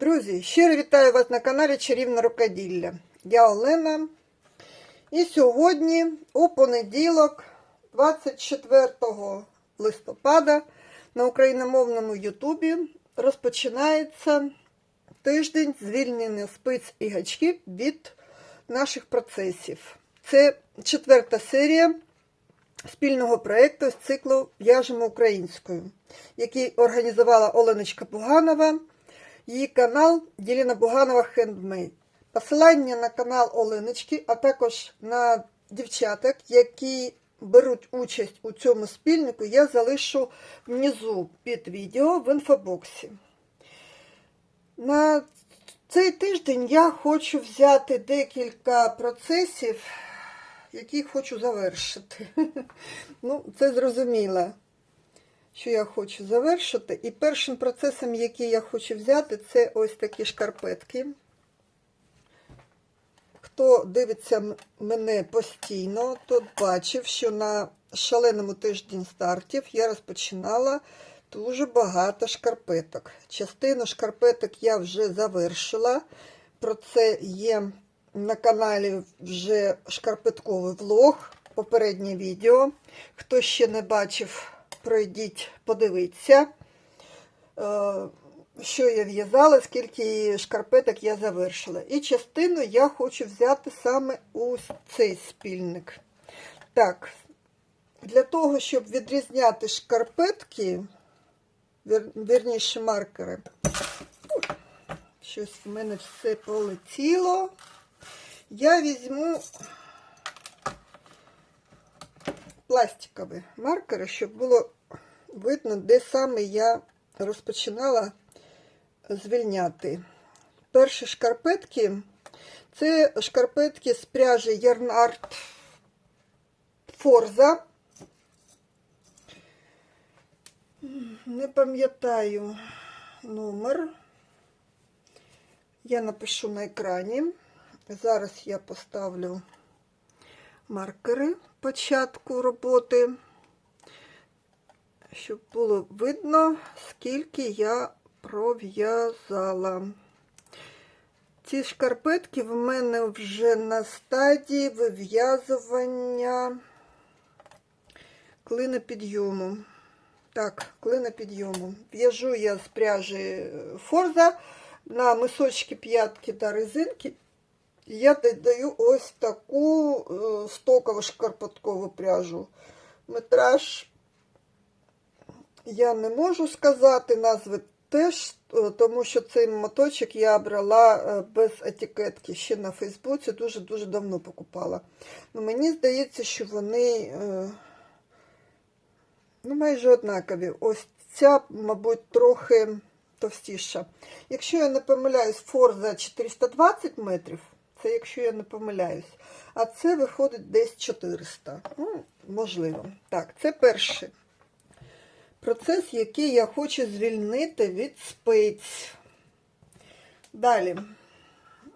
Друзі, щиро вітаю вас на каналі Чарівне Рукоділля. Я Олена. І сьогодні, у понеділок, 24 листопада, на україномовному Ютубі розпочинається тиждень звільнення спиць і гачків від наших процесів. Це четверта серія спільного проєкту з циклу В'яжемо українською, який організувала Оленочка Буганова, її канал Діліна Буганова Хендмейд. Посилання на канал Оленочки, а також на дівчаток, які беруть участь у цьому спільнику, я залишу внизу під відео в інфобоксі. На цей тиждень я хочу взяти декілька процесів, які хочу завершити. Ну, це зрозуміло, що я хочу завершити. І першим процесом, який я хочу взяти, це ось такі шкарпетки. Хто дивиться мене постійно, тот бачив, що на шаленому тиждень стартів я розпочинала дуже багато шкарпеток. Частину шкарпеток я вже завершила. Про це є на каналі вже шкарпетковий влог, попереднє відео. Хто ще не бачив, пройдіть, подивіться, е, що я в'язала, скільки шкарпеток я завершила. І частину я хочу взяти саме у цей спільник. Так, для того, щоб відрізняти шкарпетки, вір, вірніше маркери, щось в мене все полетіло. Я візьму пластикові маркери, щоб було видно, де саме я розпочинала звільняти. Перші шкарпетки це шкарпетки з пряжі Ярнард Форза. Не пам'ятаю номер. Я напишу на екрані. Зараз я поставлю маркери початку роботи, щоб було видно, скільки я пров'язала. Ці шкарпетки в мене вже на стадії вив'язування клинопідйому. Так, клинопідйому. В'яжу я з пряжі Форза на мисочки п'ятки та резинки. Я додаю ось таку е, стокову шкарпеткову пряжу. Метраж я не можу сказати, назви теж, е, тому що цей моточок я брала е, без етикетки. Ще на Фейсбуці дуже-дуже давно покупала. Ну, мені здається, що вони е, ну, майже однакові. Ось ця, мабуть, трохи товстіша. Якщо я не помиляюсь, форза 420 метрів. Це якщо я не помиляюсь. А це виходить десь 400. Ну, можливо. Так, це перший процес, який я хочу звільнити від спиць. Далі.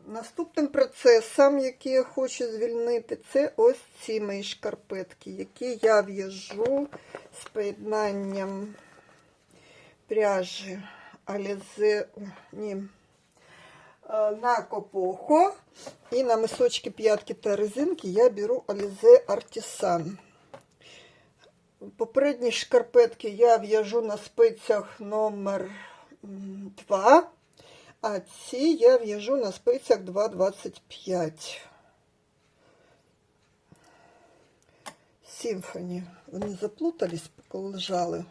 Наступним процесом, який я хочу звільнити, це ось ці мої шкарпетки, які я в'яжу з поєднанням пряжі Alize, ні, е, на копохо і на мисочки п'ятки та резинки я беру Alize Artisan. Попередні шкарпетки я в'яжу на спицях номер 2, а ці я в'яжу на спицях 2,25. Сімфоні. Вони заплутались, поки лежали,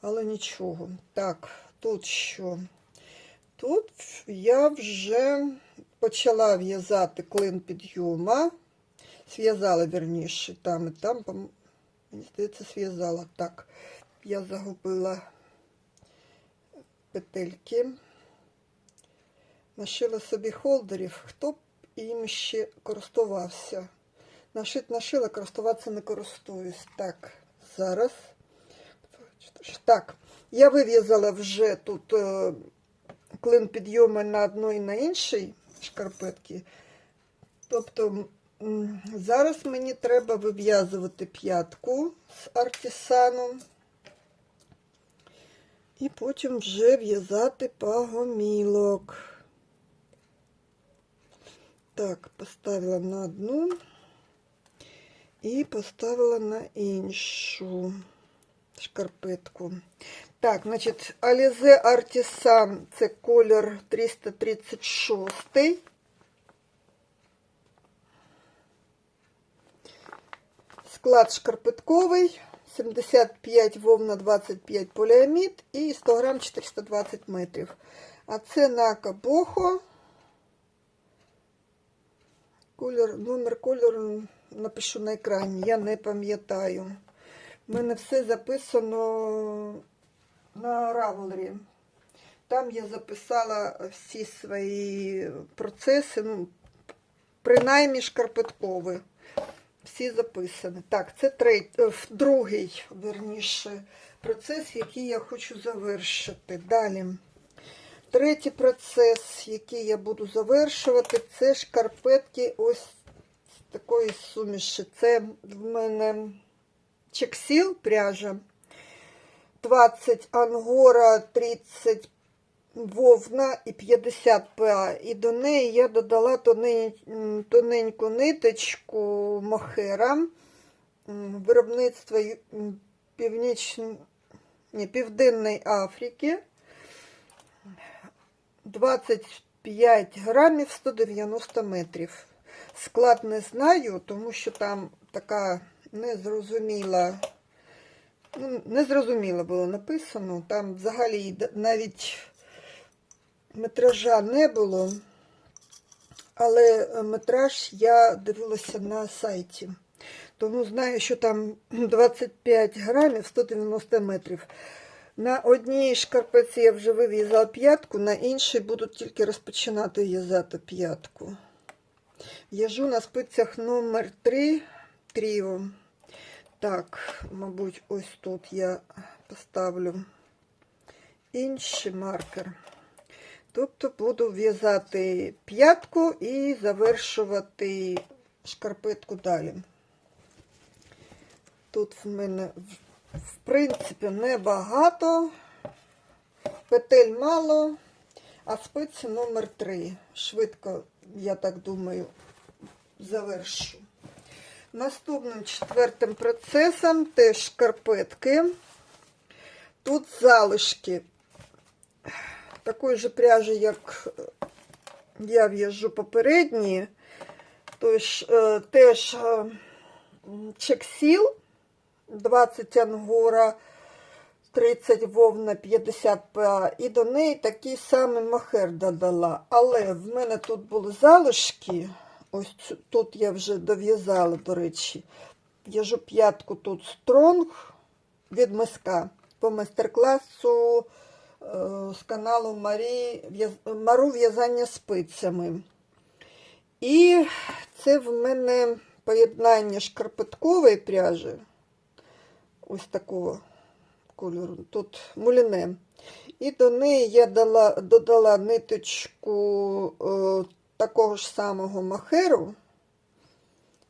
але нічого. Так, тут що? Тут я вже почала в'язати клин підйома. Зв'язала вірніше там і там, мені здається, зв'язала. Так, я загубила петельки. Нашила собі холдерів, хто б їм ще користувався. Нашит нашила, користуватися не користуюсь. Так, зараз. Так, я вив'язала вже тут е, клин підйому на одну і на іншій шкарпетки. Тобто зараз мені треба вив'язувати п'ятку з артисану. І потім вже в'язати пагомілок. Так, поставила на одну і поставила на іншу шкарпетку. Так, значить, Alize Artisan це колір 336. Склад шкарпетковий, 75 вовна, 25 поліамід і 100 грам 420 метрів. А це на кабохо. Колір, номер кольору напишу на екрані, я не пам'ятаю. У мене все записано на Равелрі. Там я записала всі свої процеси, ну, принаймні шкарпеткові. Всі записані. Так, це третій, е, другий, верніше, процес, який я хочу завершити. Далі. Третій процес, який я буду завершувати, це шкарпетки ось такої суміші. Це в мене чексіл пряжа. 20 ангора, 30 вовна і 50 ПА. І до неї я додала тоненьку ниточку мохера виробництва Північ... Ні, Південної Африки. 25 грамів 190 метрів. Склад не знаю, тому що там така незрозуміла ну, незрозуміло було написано. Там взагалі навіть метража не було, але е, метраж я дивилася на сайті. Тому знаю, що там 25 грамів 190 метрів. На одній шкарпеці я вже вив'язала п'ятку, на іншій буду тільки розпочинати в'язати п'ятку. В'яжу на спицях номер 3 тріо. Так, мабуть, ось тут я поставлю інший маркер. Тобто буду в'язати п'ятку і завершувати шкарпетку далі. Тут в мене, в- принципі, небагато, петель мало, а спиці номер 3. Швидко, я так думаю, завершу. Наступним четвертим процесом теж шкарпетки. Тут залишки такої же пряжі, як я в'яжу попередні. Тож, е, теж е, чексіл 20 ангора, 30 вовна, 50 ПА. І до неї такий самий махер додала. Але в мене тут були залишки. Ось тут я вже дов'язала, до речі. В'яжу п'ятку тут стронг від миска по майстер-класу е, з каналу Марі, Мару в'язання спицями. І це в мене поєднання шкарпеткової пряжі. Ось такого кольору. Тут муліне. І до неї я дала, додала ниточку е, такого ж самого махеру,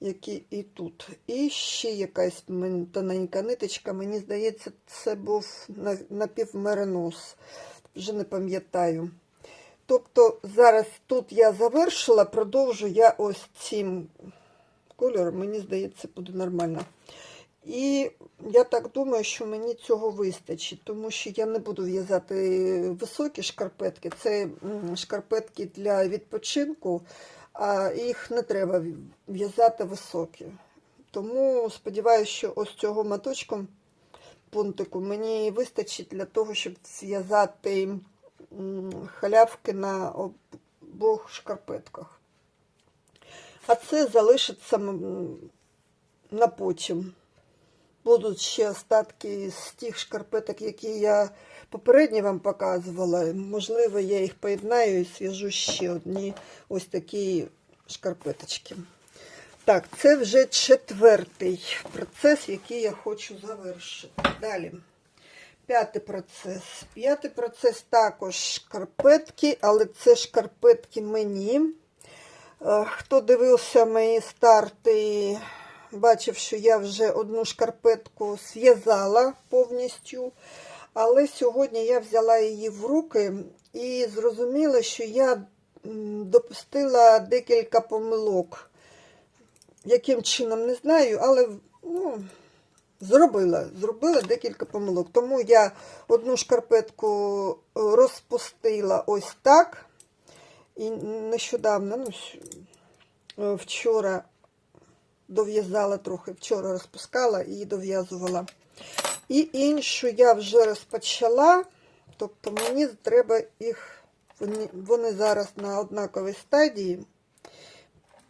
який і тут. І ще якась тоненька ниточка. Мені здається, це був на- напівмеринос. Вже не пам'ятаю. Тобто зараз тут я завершила, продовжу я ось цим кольором, мені здається, буде нормально. І я так думаю, що мені цього вистачить, тому що я не буду в'язати високі шкарпетки. Це шкарпетки для відпочинку, а їх не треба в'язати високі. Тому сподіваюся, що ось цього моточком пунктику мені вистачить для того, щоб зв'язати халявки на обох шкарпетках. А це залишиться на потім. Будуть ще остатки з тих шкарпеток, які я попередньо вам показувала. Можливо, я їх поєднаю і зв'яжу ще одні ось такі шкарпеточки. Так, це вже четвертий процес, який я хочу завершити. Далі. П'ятий процес. П'ятий процес також шкарпетки, але це шкарпетки мені. Е, Хто дивився мої старти, бачив, що я вже одну шкарпетку зв'язала повністю, Але сьогодні я взяла її в руки і зрозуміла, що я допустила декілька помилок. Яким чином не знаю, але ну, зробила, зробила декілька помилок. Тому я одну шкарпетку е, розпустила ось так. І нещодавно, ну, е, вчора дов'язала трохи, вчора розпускала і дов'язувала. І іншу я вже розпочала, тобто мені треба їх, вони, зараз на однаковій стадії.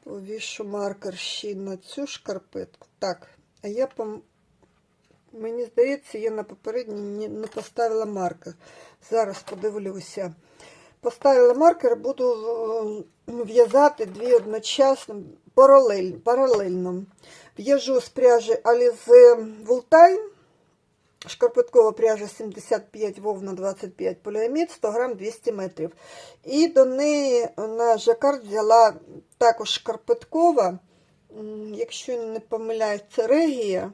Повішу маркер ще на цю шкарпетку. Так, а я пом... мені здається, я на попередній не- не поставила маркер. Зараз подивлюся. Поставила маркер, буду е, в'язати дві одночасно паралель, паралельно. В'яжу з пряжі Alize Voltime, шкарпеткова пряжа 75 вовна 25 поліамід, 100 грам 200 метрів. І до неї на жакард взяла також шкарпеткова, якщо не помиляюсь, це регія.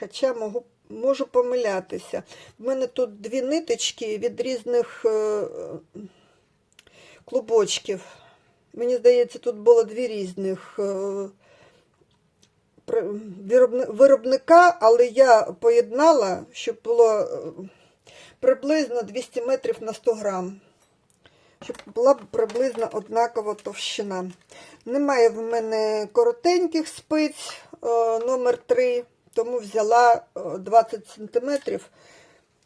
Хоча можу, можу помилятися. В мене тут дві ниточки від різних е, клубочків. Мені здається, тут було дві різних е, виробника, але я поєднала, щоб було е, приблизно 200 метрів на 100 грам. Щоб була приблизно однакова товщина. Немає в мене коротеньких спиць е, номер 3, тому взяла е, 20 см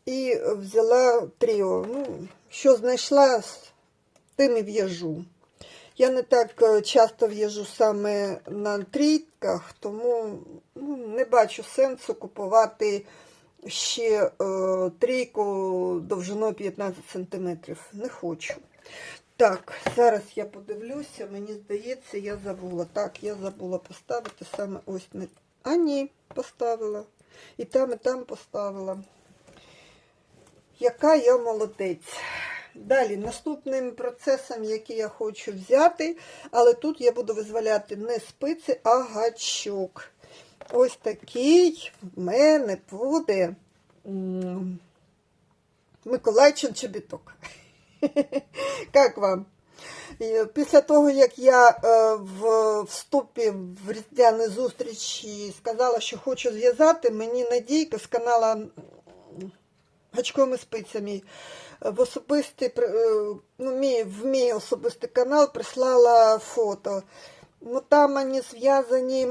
і взяла тріо. Ну, що знайшла, тим і в'яжу. Я не так е, часто в'яжу саме на трійках, тому ну, не бачу сенсу купувати ще е, трійку довжиною 15 см. Не хочу. Так, зараз я подивлюся, мені здається, я забула. Так, я забула поставити саме ось не. А ні, поставила. І там, і там поставила. Яка я молодець. Далі, наступним процесом, який я хочу взяти, але тут я буду визволяти не спиці, а гачок. Ось такий в мене буде Миколайчин чобіток. Як вам? Після того, як я е, в вступі в різдвяні зустрічі сказала, що хочу зв'язати, мені Надійка з канала м, гачковими спицями в особистий, е, ну, мій, в мій особистий канал прислала фото. Ну, там вони зв'язані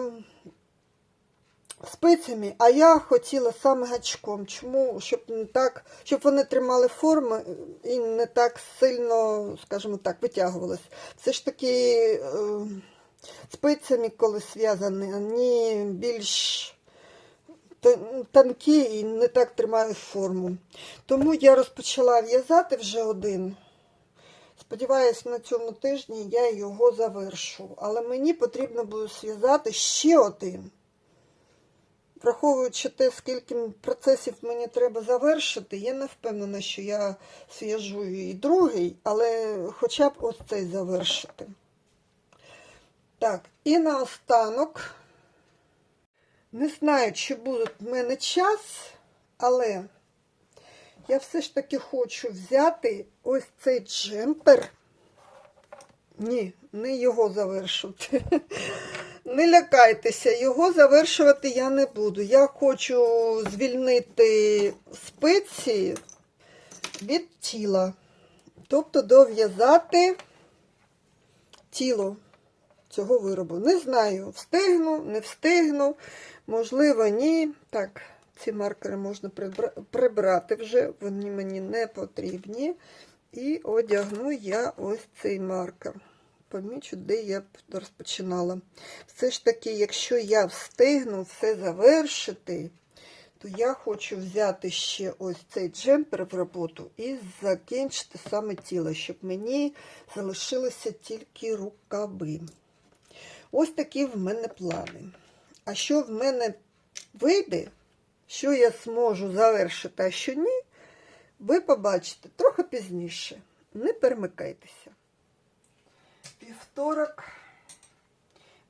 спицями, а я хотіла саме гачком. Чому? Щоб не так, щоб вони тримали форму і не так сильно, скажімо так, витягувалось. Все ж таки е, спицями, коли зв'язані, вони більш тонкі і не так тримають форму. Тому я розпочала в'язати вже один. Сподіваюсь, на цьому тижні я його завершу. Але мені потрібно буде зв'язати ще один. Враховуючи те, скільки процесів мені треба завершити, я не впевнена, що я зв'яжу і другий, але хоча б ось цей завершити. Так, і наостанок. Не знаю, чи буде в мене час, але я все ж таки хочу взяти ось цей джемпер. Ні, не його завершувати. Не лякайтеся, його завершувати я не буду. Я хочу звільнити спиці від тіла. Тобто дов'язати тіло цього виробу. Не знаю, встигну, не встигну, можливо, ні. Так, ці маркери можна прибрати вже, вони мені не потрібні. І одягну я ось цей маркер. Помічу, де я розпочинала. Все ж таки, якщо я встигну все завершити, то я хочу взяти ще ось цей джемпер в роботу і закінчити саме тіло, щоб мені залишилися тільки рукави. Ось такі в мене плани. А що в мене вийде, що я зможу завершити, а що ні, ви побачите трохи пізніше. Не перемикайтеся. Вівторок,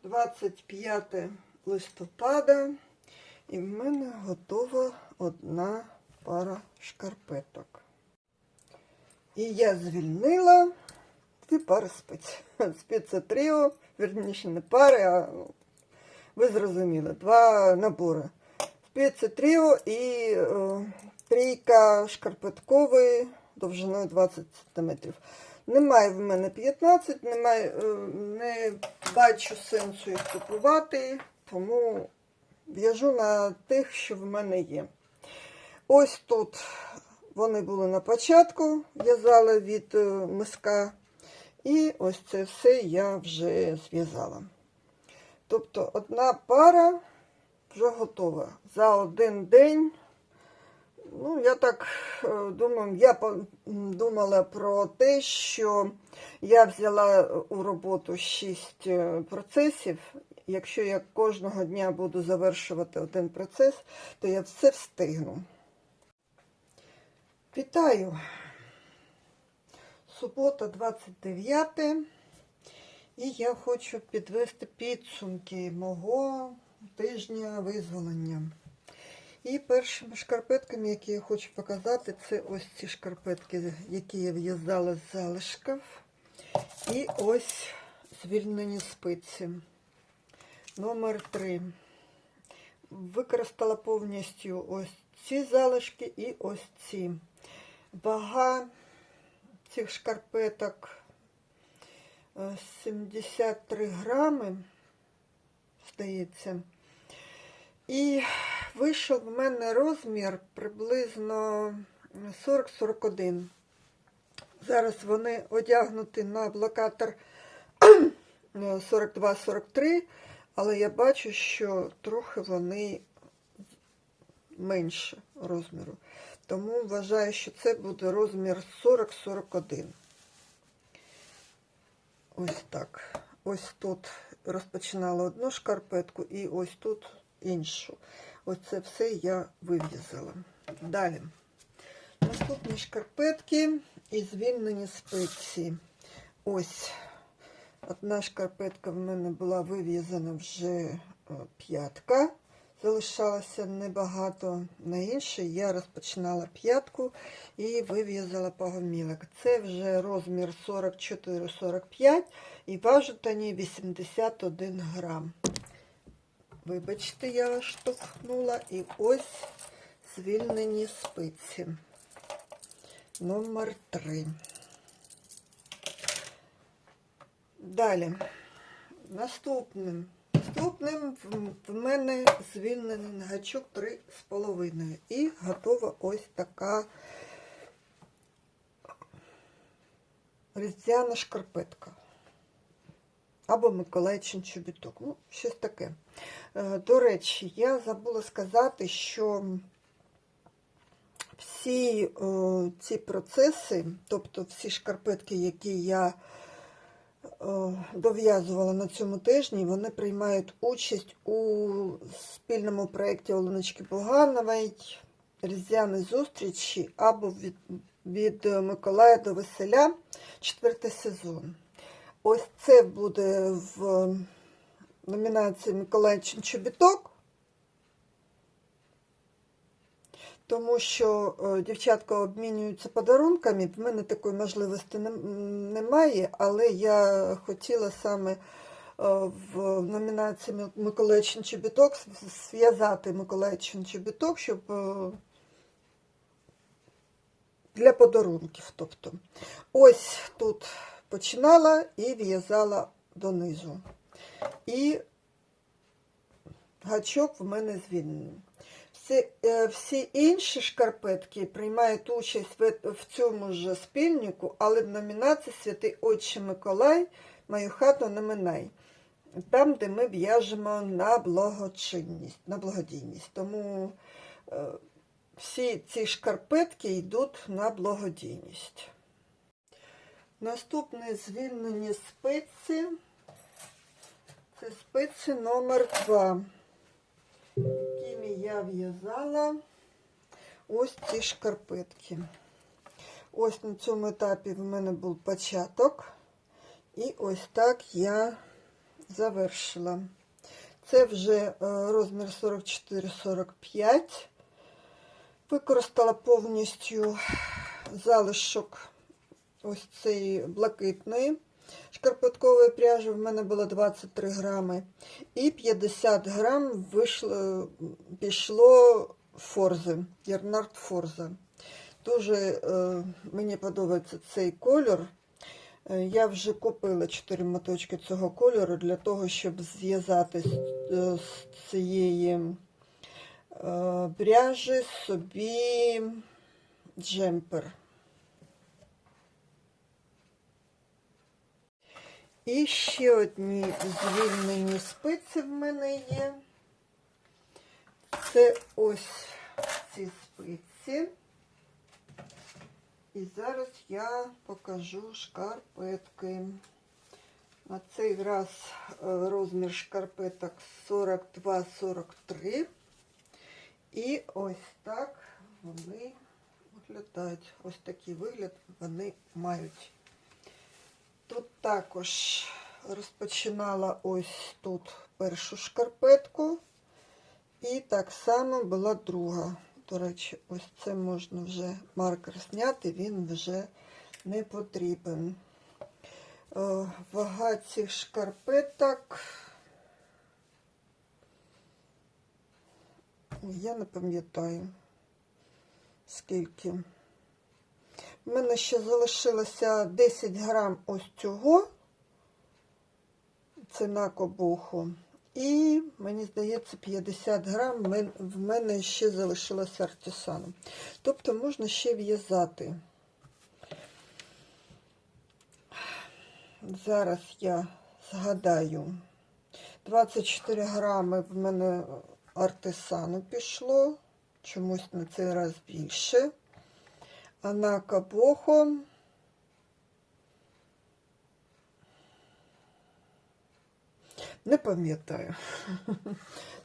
25 листопада, і в мене готова одна пара шкарпеток. І я звільнила дві пари спиць. Спиці тріо, вірніше не пари, а ви зрозуміли, два набори. Спиці тріо і е, трійка шкарпеткової довжиною 20 см. Немає в мене 15, немає, е, не бачу сенсу їх купувати, тому в'яжу на тих, що в мене є. Ось тут вони були на початку, в'язала від е, миска. І ось це все я вже зв'язала. Тобто одна пара вже готова. За один день. Ну, я так е, думаю, я думала про те, що я взяла у роботу 6 процесів. Якщо я кожного дня буду завершувати один процес, то я все встигну. Вітаю! Субота 29. І я хочу підвести підсумки мого тижня визволення. І першими шкарпетками, які я хочу показати, це ось ці шкарпетки, які я в'язала з залишків. І ось звільнені спиці. Номер 3. Використала повністю ось ці залишки і ось ці. Вага цих шкарпеток 73 грами, здається. І вийшов в мене розмір приблизно 40-41. Зараз вони одягнуті на блокатор 42-43, але я бачу, що трохи вони менше розміру. Тому вважаю, що це буде розмір 40-41. Ось так. Ось тут розпочинала одну шкарпетку і ось тут іншу. Ось це все я вив'язала. Далі. Наступні шкарпетки і звільнені спиці. Ось одна шкарпетка в мене була вив'язана вже е, п'ятка. Залишалося небагато на іншій. Я розпочинала п'ятку і вив'язала погомілок. Це вже розмір 44-45 і важить вони 81 грам. Вибачте, я вас штовхнула. І ось звільнені спиці. Номер 3. Далі. Наступним. Наступним в- мене звільнений гачок 3,5. І готова ось така різдвяна шкарпетка. Або Миколайчин чобіток. Ну, щось таке. Е, До речі, я забула сказати, що всі е, ці процеси, тобто всі шкарпетки, які я дов'язувала на цьому тижні, вони приймають участь у спільному проєкті Оленочки Буганової Різдвяні зустрічі або від, від Миколая до Веселя, четвертий сезон. Ось це буде в номінації Миколайчин Чобіток. Тому що е, дівчатка обмінюються подарунками. В мене такої можливості немає, але я хотіла саме е, в номінації Ми- Миколайчин Чобіток зв'язати Миколайчин Чобіток, щоб е, для подарунків. Тобто, ось тут починала і в'язала донизу. І гачок в мене звільнений. Всі, е, всі інші шкарпетки приймають участь в, в цьому ж спільнику, але в номінації Святий Отче Миколай, мою хату не минай. Там, де ми в'яжемо на благочинність, на благодійність. Тому е, всі ці шкарпетки йдуть на благодійність. Наступне звільнені спиці. Це спиці номер 2 якими я в'язала ось ці шкарпетки. Ось на цьому етапі в мене був початок. І ось так я завершила. Це вже е, розмір 44-45. Використала повністю залишок ось цієї блакитної шкарпеткової пряжі. В мене було 23 грами. І 50 грам вийшло, пішло форзи, Ярнард Форза. Дуже е, мені подобається цей кольор. Е, Я вже купила 4 моточки цього кольору для того, щоб зв'язати з, е, з цієї е, пряжі собі джемпер. І ще одні звільнені спиці в мене є. Це ось ці спиці. І зараз я покажу шкарпетки. На цей раз е, розмір шкарпеток 42-43. І ось так вони виглядають. Ось такий вигляд вони мають. Тут також розпочинала ось тут першу шкарпетку. І так само була друга. До речі, ось це можна вже маркер зняти, він вже не потрібен. Е, Вага цих шкарпеток. Я не пам'ятаю, скільки. У мене ще залишилося 10 грам ось цього. Це на кобуху. І, мені здається, 50 грам в мене ще залишилося артисаном. Тобто можна ще в'язати. Зараз я згадаю. 24 грами в мене артисану пішло. Чомусь на цей раз більше. А на кабохо не пам'ятаю.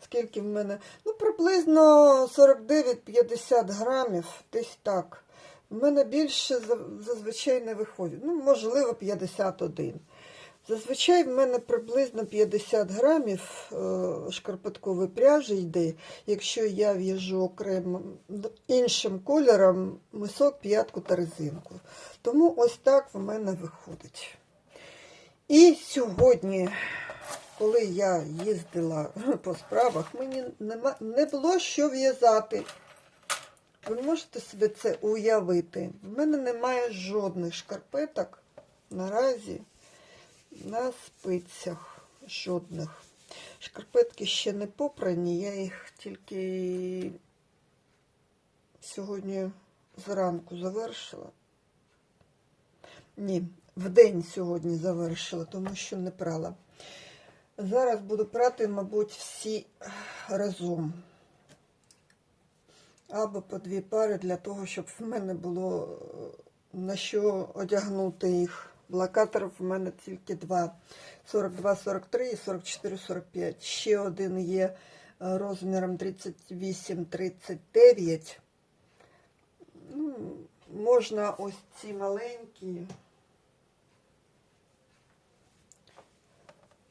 Скільки в мене? Ну, приблизно 49-50 грамів, десь так. В мене більше зазвичай не виходить. Ну, можливо, 51. Зазвичай в мене приблизно 50 грамів е, шкарпеткової пряжі йде, якщо я в'яжу окремо іншим кольором мисок, п'ятку та резинку. Тому ось так в мене виходить. І сьогодні, коли я їздила по справах, мені нема, не було що в'язати. Ви можете собі це уявити? В мене немає жодних шкарпеток наразі на спицях. Жодних. Шкарпетки ще не попрані, я їх тільки сьогодні зранку завершила. Ні, в день сьогодні завершила, тому що не прала. Зараз буду прати, мабуть, всі разом. Або по дві пари для того, щоб в мене було е, на що одягнути їх. Блокаторів в мене тільки два. 42-43 і 44-45. Ще один є е, розміром 38-39. Ну, можна ось ці маленькі.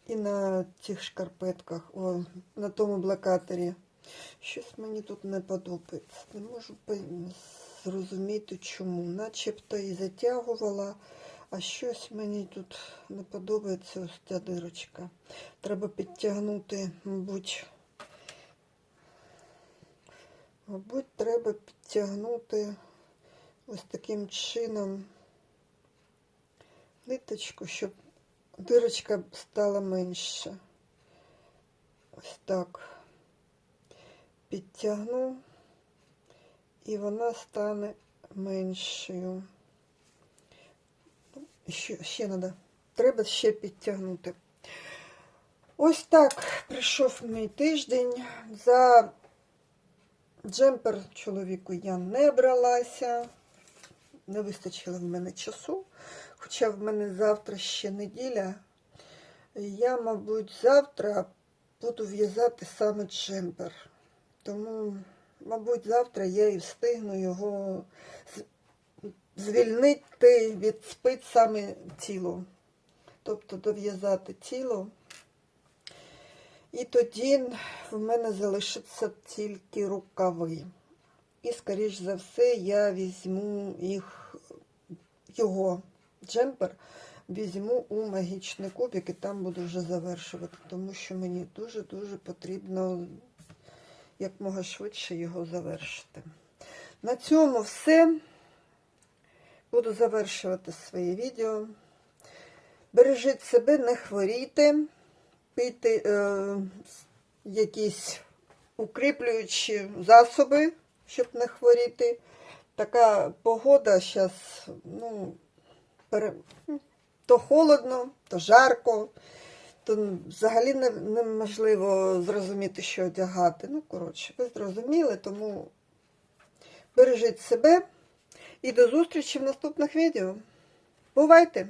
І на цих шкарпетках, о, на тому блокаторі. Щось мені тут не подобається. Не можу зрозуміти, чому. Начебто і затягувала, а щось мені тут не подобається ось ця дирочка. Треба підтягнути, мабуть. Мабуть, треба підтягнути ось таким чином ниточку, щоб дирочка стала менше. Ось так підтягну, і вона стане меншою. Ще, ще треба. Треба ще підтягнути. Ось так прийшов мій тиждень. За джемпер чоловіку я не бралася. Не вистачило в мене часу. Хоча в мене завтра ще неділя. Я, мабуть, завтра буду в'язати саме джемпер. Тому, мабуть, завтра я і встигну його звільнити від спиць саме тіло. Тобто дов'язати тіло. І тоді в мене залишаться тільки рукави. І, скоріш за все, я візьму їх, його джемпер, візьму у магічний кубик і там буду вже завершувати, тому що мені дуже-дуже потрібно якмога швидше його завершити. На цьому все. Буду завершувати своє відео. Бережіть себе, не хворійте, пийте е, якісь укріплюючі засоби, щоб не хворіти. Така погода зараз, ну, пере... то холодно, то жарко, то взагалі не- неможливо зрозуміти, що одягати. Ну, коротше, ви зрозуміли, тому бережіть себе і до зустрічі в наступних відео. Бувайте!